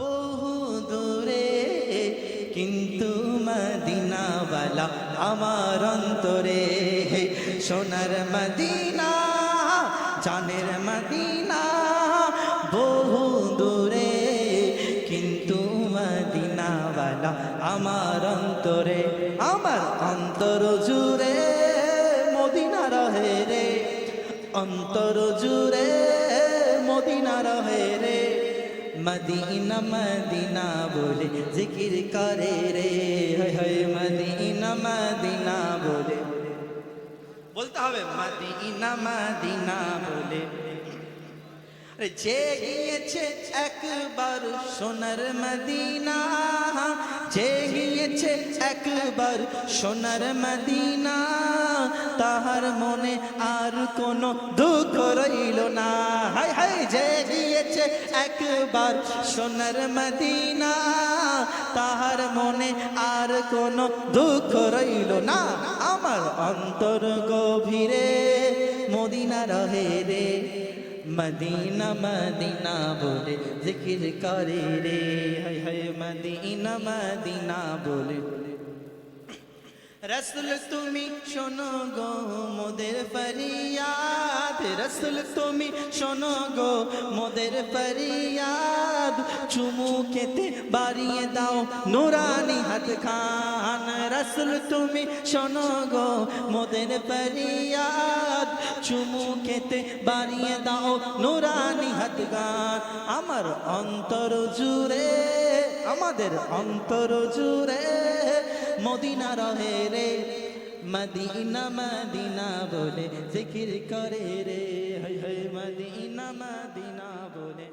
বহু দূরে, কিন্তু মদিনাওয়ালা আমার অন্তরে সোনার মদিনা, জানের মদিনা, বহু দূরে, কিন্তু মদিনাওয়ালা আমার অন্তরে, আমার অন্তর জুড়ে মদিনা রহে রে, অন্তর জুড়ে মদিনা মদিনা বলে জিকির করে রে। হয় মদিনা মদিনা বলে। বলতে হবে মদিনা মদিনা বলে। যে গিয়েছে একবার সোনার মদিনা। একবার সোনার মদিনা, তাহার মনে আর কোনো দুঃখ রইল না। হাই হাই, যে গিয়েছে একবার সোনার মদিনা, তাহার মনে আর কোনো দুঃখ রইল না। আমার অন্তর গভীরে মদিনা রহে রে। মদিনা মদিনা বলে জিকির করে রে। হায় হায়, মদিনা মদিনা বলে। রসুল, তুমি শোনো গো মোদের ফরিয়াদ। রসুল, তুমি শোনো গো মোদের ফরিয়াদ। চুমু খেতে বাড়িয়ে দাও নুরানি হাত খান। রসুল তুমি শোনো গো, মোদের ফরিয়াদ। চুমু খেতে বাড়িয়ে দাও নুরানি হাত গান আমার অন্তর জুড়ে, আমাদের অন্তর জুড়ে মদিনা রহে রে। মদিনা মদিনা বলে জিকির করে রে। হয় হয়, মদিনা মদিনা বলে।